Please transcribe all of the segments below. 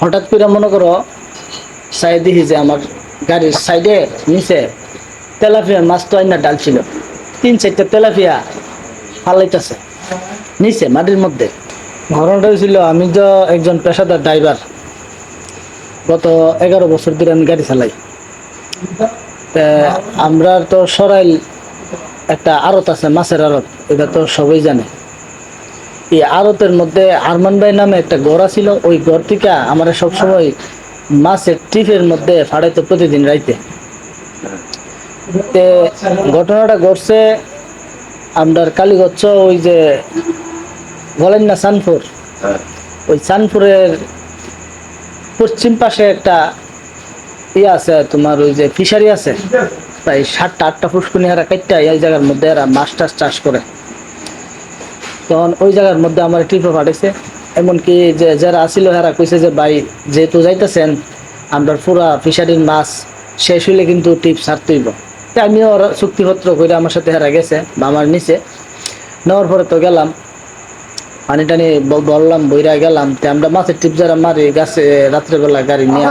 হঠাৎ করে মনে করো সাইড দেখি যে আমার গাড়ির সাইডে নিচে তেলাপিয়ার মাছ তো আইনা ডাল ছিল। তিন চারটা তেলাপিয়া ফালাইতেছে নিচে, মাটির মধ্যে। ঘটনাটা ছিল আমি তো একজন পেশাদার ড্রাইভার। গত এগারো বছর ধরে আমি গাড়ি চালাই। আমরা তো সরাইল একটা আড়ত আছে, মাছের আড়ত, এটা তো সবাই জানে। এই আড়তের মধ্যে আরমান ভাই নামে একটা গড়া ছিল ওই গড় থেকে আমরা সবসময় মাছের টিপের মধ্যে ফাড়াইতো প্রতিদিন রাইতে। ঘটনাটা ঘটছে আপনার কালীগচ্ছ, ওই যে বলেন না সানপুর ওই সানপুরের পশ্চিম পাশে একটা ইয়ে আছে, তোমার ওই যে ফিশারি আছে। প্রায় সাতটা, আটটা ফুসকুনি হারা কাটটা এই জায়গার মধ্যে এরা মাছ টাছ চাষ করে। তখন ওই জায়গার মধ্যে আমার ট্রিপে পাঠাইছে। এমনকি যে যারা আসিল হেরা কইছে যে ভাই যেহেতু যাইতেছেন আমরা পুরা ফিশারির মাছ শেষ হইলে কিন্তু টিপ ছাড়তেইব তাই আমিও চুক্তিপত্র করে আমার সাথে হেরা গেছে বা আমার নিচে নেওয়ার পরে তো গেলাম পানি টানি বললাম বইরা গেলাম তে আমরা মাছের টিপ যারা মারি গাছে রাত্রেবেলা গাড়ি নিয়ে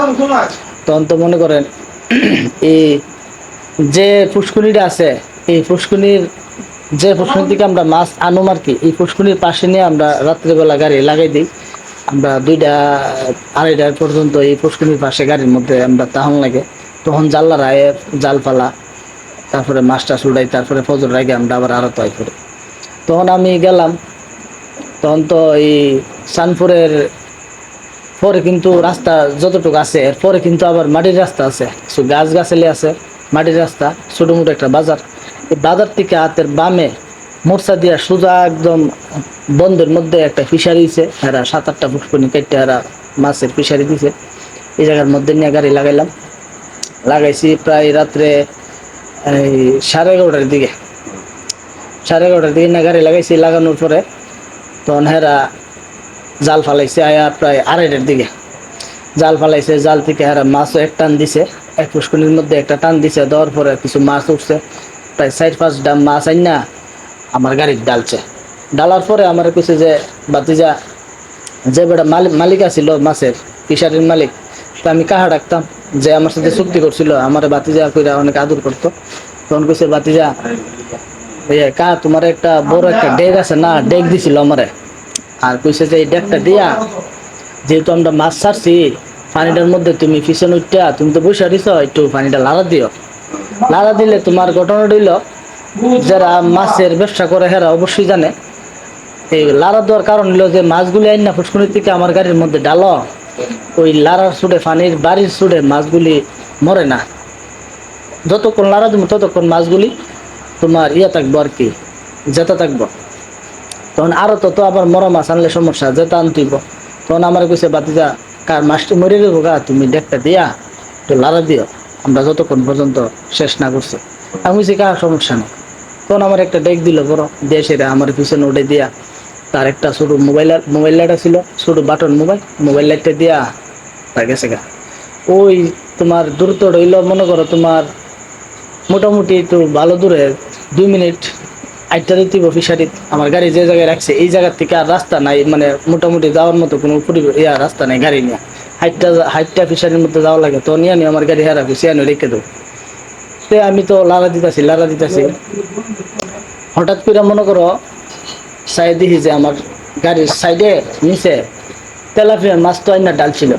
তখন তো মনে করেন এই যে পুষ্কুনিটা আছে এই পুষ্কুনির যে পুষ্কুনি থেকে আমরা মাছ আনুম আর কি, এই পুষ্কুনির পাশে নিয়ে আমরা রাত্রেবেলা গাড়ি লাগাই দিই। আমরা দুইটা আড়াইটা পর্যন্ত এই পুষ্কুনির পাশে গাড়ির মধ্যে আমরা তাহন লাগে। তখন জাল্লা রায় জাল পালা তারপরে মাছটা উড়াই তারপরে ফজর রাগে আমরা আবার আরও তয় করি। তখন আমি গেলাম, তখন তো এই সানপুরের পরে কিন্তু রাস্তা যতটুকু আছে এরপরে কিন্তু আবার মাটির রাস্তা আছে। গাছ গাছালি আছে, মাটির রাস্তা ছোটো মোটো একটা বাজার। বাজার থেকে হাতের বামে মোর্চা দিয়া সোজা একদম বন্ধের মধ্যে একটা ফিশারি দিছে এরা সাত আটটা পুষ্পনি কেটে এরা মাছের ফিশারি দিছে। এই জায়গার মধ্যে নিয়ে গাড়ি লাগাইলাম। লাগাইছি প্রায় রাত্রে এই সাড়ে এগারোটার দিকে। সাড়ে এগারোটার দিকে না গাড়ি লাগাইছি, লাগানোর পরে তখন হেরা জাল ফালাইছে, আয়া প্রায় আড়াইটার দিকে। জাল ফালাইছে, জাল থেকে হেরা মাছও এক টান দিছে, এক পুষ্কনির মধ্যে একটা টান দিছে, দেওয়ার পরে কিছু মাছ উঠছে। প্রায় চার পাঁচটা মাছ আইন না, আমার গাড়ির ডালছে। ডালার পরে আমার কইছে যে বাতিজা যে বেটা মালিক মালিক আছিল মাছের ফিশারির মালিক, তো আমি কাহা ডাকতাম? যে আমার সাথে চুক্তি করছিল, আমার বাতিজা কইরা অনেক আদর করতো। তখন কইছে বাতিজা ইয়ে কা তোমার একটা বড় একটা ডেক আছে না ডেক দিছিল আমারে। আর কইছে যে, এই ডেকটা দিয়া, যেহেতু আমরা মাছ ছাড়ছি, পানিটার মধ্যে তুমি পিছনে উঠটা, তুমি তো বসে দিছ একটু পানিটা লাড়া দিও। লাড়া দিলে তোমার ঘটনা দিল যারা মাছের ব্যবসা করে হেরা অবশ্যই জানে। এই লাড়া দেওয়ার কারণ হলো যে মাছগুলি আইন না ফুসকুনির থেকে আমার গাড়ির মধ্যে ডালো। ওই লাড়ার সুডে পানির বাড়ির সুডে মাছগুলি মরে না। যতক্ষণ লাড়া দিব ততক্ষণ মাছগুলি তোমার ইয়ে থাকব আর কি, জেতা থাকব। তখন আরও তো তো আবার মরা মাছ আনলে সমস্যা, জেতা আনতিব তখন আমার কইছে বাতিজা কার মাছটি মরে গেল গা, তুমি ডেকটা দিয়া, একটু লাড়া দিও। আমরা যতক্ষণ পর্যন্ত শেষ না করছি। আমি বলছি কার সমস্যা নেই। তখন আমার একটা ডেক দিল বড়। সেটা আমার পিছনে উঠে দিয়া তার একটা ছোট মোবাইল মোবাইল লাইট ছিল ছোট বাটন মোবাইল মোবাইল লাইটটা দিয়া তা গেছে গা ওই তোমার দূরত্ব রইল, মনে করো তোমার মোটামুটি একটু ভালো দূরে দুই মিনিট। আটটা দিতে ফিশারিত আমার গাড়ি যে জায়গায় রাখছে, এই জায়গার থেকে আর রাস্তা নাই। মানে মোটামুটি যাওয়ার মতো কোনো পরি- ইয়া রাস্তা নাই, গাড়ি নিয়ে। হাইটটা হাইটটা ফিশারির মধ্যে যাওয়া লাগে, তো নিয়ে নিয়ে আমার গাড়ি হারাবি সে আনি রেখে দেবো সে আমি তো লাড়া দিতেছি লাড়া দিতেছি। হঠাৎ করে মনে করো সাইড দেখি যে আমার গাড়ির সাইডে নিচে তেলাপিয়ার মাছ তো আইনা ডাল ছিল।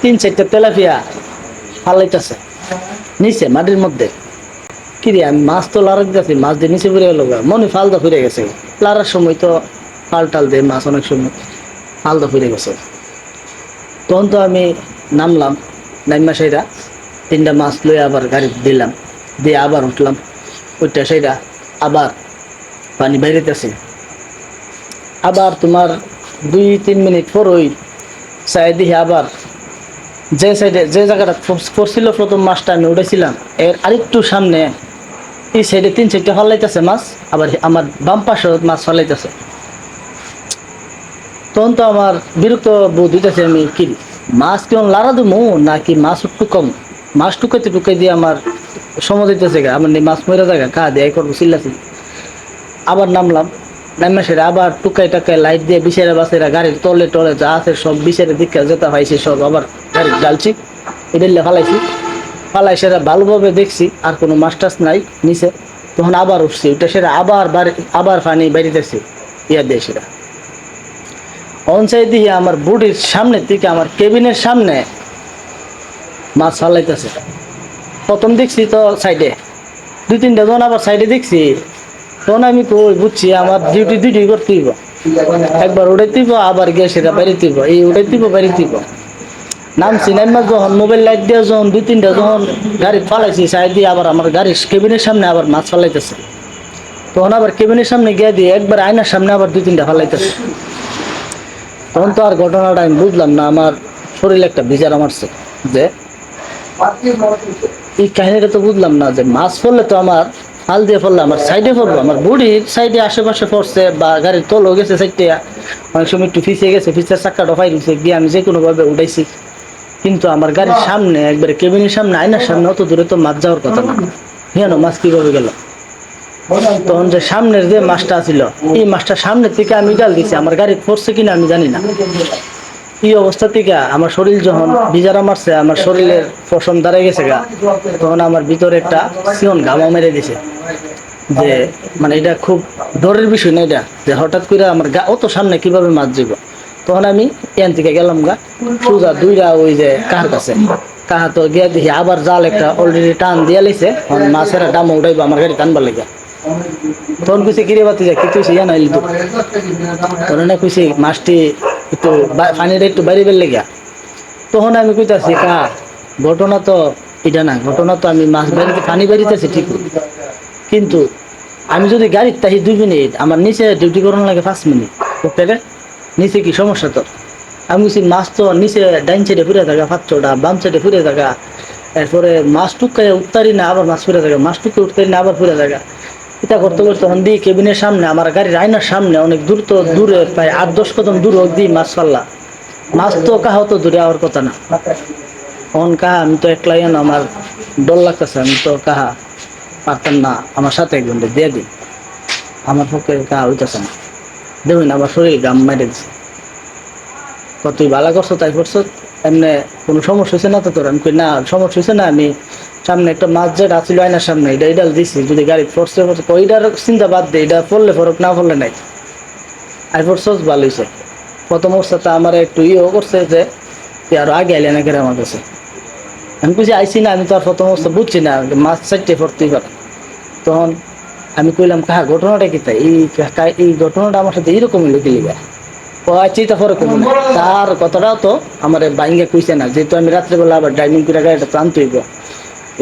তিন চারটা তেলাপিয়া ফালাইতেছে, নিচে মাটির মধ্যে। কি রে আমি মাছ তো লাড়া দিতেছি, মাছ দিয়ে নিচে পড়ে গেল মনে ফালদা ফিরে গেছে। লাড়ার সময় তো ফাল টাল দেয় মাছ অনেক সময় ফালদা ফিরে গেছে। তখন তো আমি নামলাম, নাইমা সেইরা, তিনটা মাছ লয়ে আবার গাড়ি দিলাম, দিয়ে আবার উঠলাম। ওইটা সেইরা আবার পানি বাইরেতেছে। আবার তোমার দুই, তিন মিনিট পর ওই চাই দিয়ে আবার যে সাইডে যে জায়গাটা পড়- পড়ছিল প্রথম মাছটা আমি উঠেছিলাম এর আরেকটু সামনে এই সাইডে তিন চারটে ফলাইতেছে মাছ, আবার আমার বাম পাশে মাছ ফলাইতেছে। তখন তো আমার বিরক্ত বোধ দিতেছে আমি কি মাছ কেমন লাড়া দেবো নাকি মাছ একটু কম? মাছ টুকাইতে টুকাই দিয়ে আমার সময় দিতেছে গা, আমার নি মাছ মরে জায়গা কা দিয়ে করব, চিল্লাছি। আবার নামলাম, নামে সেটা আবার টুকাই টাকাই লাইট দিয়ে বিছেরা বাসেরা গাড়ির তলে টলে যা আছে সব বিছেরা দীক্ষা যেতে পাইছি সব আবার গাড়ি ডালছি এডেলে ফালাইছি। ফালাই সেটা ভালোভাবে দেখছি, আর কোনো মাস্টার্স নাই নিচে। তখন আবার উঠছি ওটা সেটা আবার বাড়ি আবার পানি বাড়িতেছি ইয়া দিয়ে সেটা অনসাই দিয়ে আমার বুটির সামনের দিকে আমার কেবিনের সামনে। মাছ ফালাইতেছে প্রথম দেখছি তো সাইডে। দুই তিনটা জন আবার সাইডে দেখছি। তখন আমি কই, বুঝছি আমার ডিউটি দুইটি করতে হইব। একবার উড়াইতে হইব, আবার গিয়ে সেটা বাড়িতে হইব। এই উড়াইতে হইব, বাড়িতে হইব। নামছি নাইমা যখন মোবাইল লাইট দিয়ে যখন দুই তিনটা যখন গাড়ি ফালাইছি, সাইড দিয়ে আবার আমার গাড়ির কেবিনের সামনে আবার মাছ ফালাইতেছে তখন আবার কেবিনের সামনে গিয়ে দিয়ে একবার আয়নার সামনে আবার দুই তিনটা ফালাইতেছে। তখন তো আর ঘটনাটা আমি বুঝলাম না, আমার শরীরে একটা বিচার মারছে যে এই কাহিনীটা তো বুঝলাম না যে মাছ পড়লে তো আমার হাল দিয়ে পড়লে আমার সাইডে পড়ব আমার বুড়ির সাইডে আশেপাশে পড়ছে বা গাড়ির তলও গেছে সাইডে অনেক সময় একটু ফিসে গেছে, ফিসের চাক্কাটা ফাই দিচ্ছে গিয়ে আমি যে কোনোভাবে উঠাইছি। কিন্তু আমার গাড়ির সামনে, একবারে কেবিনের সামনে, আয়নার সামনে অত দূরে তো মাছ যাওয়ার কথা না। কেন মাছ কীভাবে গেল? তখন যে সামনের যে মাছটা ছিল, এই মাছটা সামনের থেকে আমি ডাল দিছি, আমার গাড়ি পড়ছে কিনা আমি জানি না। এই অবস্থা থেকে আমার শরীর যখন বিজারা মারছে, আমার শরীরের পশম দাঁড়ায় গেছে গা, তখন আমার ভিতরে একটা সিয়ন ঘামা মেরে দিছে। যে মানে এটা খুব ডরের বিষয় না এটা, যে হঠাৎ করে আমার গা অত সামনে কীভাবে মাছ যাব তখন আমি এন থেকে গেলাম গা, সোজা দুইটা ওই যে কাহার কাছে কাহা তো গিয়ে দেখি আবার জাল একটা অলরেডি টান দিয়ে এখন মাছের দাম উঠাইবো, আমার গাড়ি টানবার লেগে। তখন কইছে, কিরে বাতি যা কিছু ইয়া নাইলি তো। তখন না কইছে, মাছটি একটু পানিটা একটু বাইরে বের লেগে তখন আমি কইতাছি, কা, ঘটনা তো এটা না, ঘটনা তো আমি মাছ বাড়িতে পানি বাড়িতেছি, ঠিক কিন্তু আমি যদি গাড়ির তাহি দুই মিনিট, আমার নিচে ডিউটি করানো লাগে পাঁচ মিনিট প্রত্যেকে নিচে কি সমস্যা তোর? আমি বলছি মাছ তো নিচে ডাইন সাইডে ফুরে থাকা পাঁচশোটা বাম সাইডে ফুরে থাকা, এরপরে মাছ টুকায় উঠতারি না, আবার মাছ ফুরে থাকা, মাছ টুকে উঠতারি না, আবার ফুরে থাকা। এটা করতে করতে তখন দিয়ে কেবিনের সামনে, আমার গাড়ির আয়নার সামনে, অনেক দূর তো দূরে, প্রায় আট, দশ কদম দূর অব্দি মাছ ফাল্লা। মাছ তো কাহাও তো দূরে আওয়ার কথা না। তখন কাহা, আমি তো একলাই না আমার ডর লাগতেছে, আমি তো কাহা পারতাম না, আমার সাথে একজন দিয়ে দিই। আমার পক্ষে কাহা হইতেছে না। দেখুন, আমার শরীর গাম মেরে দিছে। তুই ভালো করছ, তাই করছ, এমনি কোনো সমস্যা হয়েছে না তো তোর? আমি না, সমস্যা হয়েছে না, আমি সামনে একটা মাছ যেটা আছিল আয়নার সামনে, এটা এটা দিছি, যদি গাড়ি ফোর্সে ফোর্সে ওইটার চিন্তা বাদ দে, এটা পড়লে ফরক না পড়লে নাই। আই ফোর্সস ভালো হয়েছে প্রথম অবস্থাতে আমার একটু ইয়েও করছে যে তুই আরও আগে আইলে না আমার কাছে। আমি বুঝি আইসি না, আমি তো আর প্রথম অবস্থা বুঝছি না, মাছ চারটে পড়তেই পারে। তখন আমি কইলাম, কাহা, ঘটনাটা কি তাই? এই এই ঘটনাটা আমার সাথে এইরকমই লোকে লিগা? ও আচ্ছা এটা পরে কমে তার কথাটাও তো আমার বাইঙ্গে কইছে না, যেহেতু আমি রাত্রেবেলা আবার ড্রাইভিং করে গাড়িটা প্রান্ত হইব।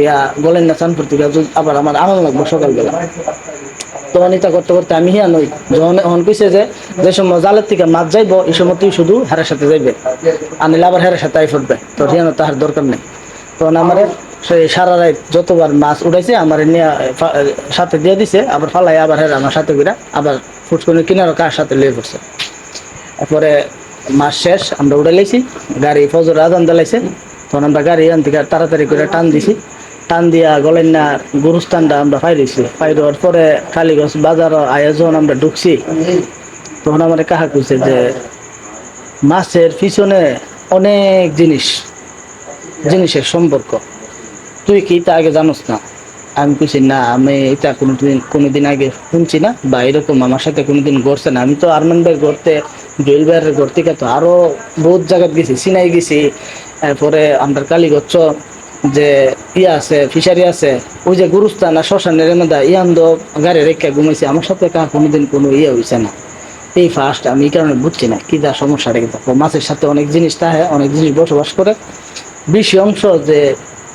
ইয়া বলেন না চানপুর থেকে আবার আমার আনন্দ লাগবে সকালবেলা। এটা করতে করতে আমি হিয়া নই। যখন কইছে যে যে সময় জালের থেকে মাছ যাইব, এই সময় তুই শুধু হেরার সাথে যাইবে। আনিলে আবার হেরার সাথে আই ফুটবে। তো হিয়ানো তাহার দরকার নেই। তখন আমার সেই সারা রাত যতবার মাছ উঠাইছে, আমার নিয়ে সাথে দিয়ে দিছে, আবার ফালাই আবার হেরা আমার সাথে করে আবার ফুটকুনি কিনারও কার সাথে লিয়ে পড়ছে। তারপরে মাস শেষ, আমরা উঠে লাইছি গাড়ি ফজর আদান দিলাইছে। তখন আমরা গাড়ি থেকে তাড়াতাড়ি করে টান দিছি। টান দিয়া গলেন না, গুরুস্থানটা আমরা পাই দেওয়ার পরে কালীগঞ্জ বাজার আয়োজন আমরা ঢুকছি, তখন আমার কাহা কইছে যে, মাছের পিছনে অনেক জিনিস, জিনিসের সম্পর্ক। তুই কি তা আগে জানোস না? আমি কইছি, না, আমি এটা কোনোদিন কোনোদিন আগে শুনছি না বা এরকম আমার সাথে কোনোদিন ঘটছে না। আমি তো আরমান ভাই ঘুরতে জুয়েল ভাইয়ের ঘর থেকে তো আরও বহুত জায়গায় গেছি, সিনাই গেছি। এরপরে আমরা কালীগচ্ছ যে ইয়ে আছে, ফিশারি আছে, ওই যে গুরুস্থান আর শ্মশানের মধ্যে ইয়ান দো গাড়ি রেখে ঘুমাইছে। আমার সাথে কার কোনোদিন কোনো ইয়ে হয়েছে না। এই ফার্স্ট আমি এই কারণে বুঝছি না কি যা সমস্যা রেখে থাকব মাছের সাথে অনেক জিনিস তাহে, অনেক জিনিস বসবাস করে। বেশি অংশ যে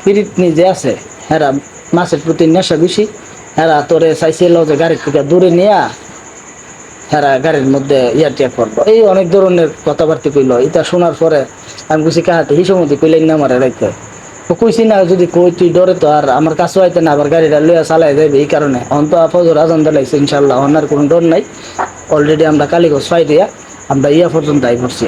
পিরিতনি যে আছে হেরা মাছের প্রতি নেশা বেশি। হেরা তোরে চাইছিল যে গাড়ির থেকে দূরে নিয়ে হেরা গাড়ির মধ্যে ইয়ার টিয়া করব। এই অনেক ধরনের কথাবার্তা কইলো। এটা শোনার পরে আমি কইছি কাহাতে হিসেবে মধ্যে কইলেন না আমার রাইতে। কইছি না, যদি কই তুই ডরে তো আর আমার কাছে আইতে না, আবার গাড়িটা লইয়া চালাই যাবে এই কারণে। অন্ত ফজর আজান দিলাইছে ইনশাল্লাহ অন্যার কোনো ডর নাই। অলরেডি আমরা কালীগঞ্জ ফাই দিয়া, আমরা ইয়া পর্যন্ত আই পড়ছি।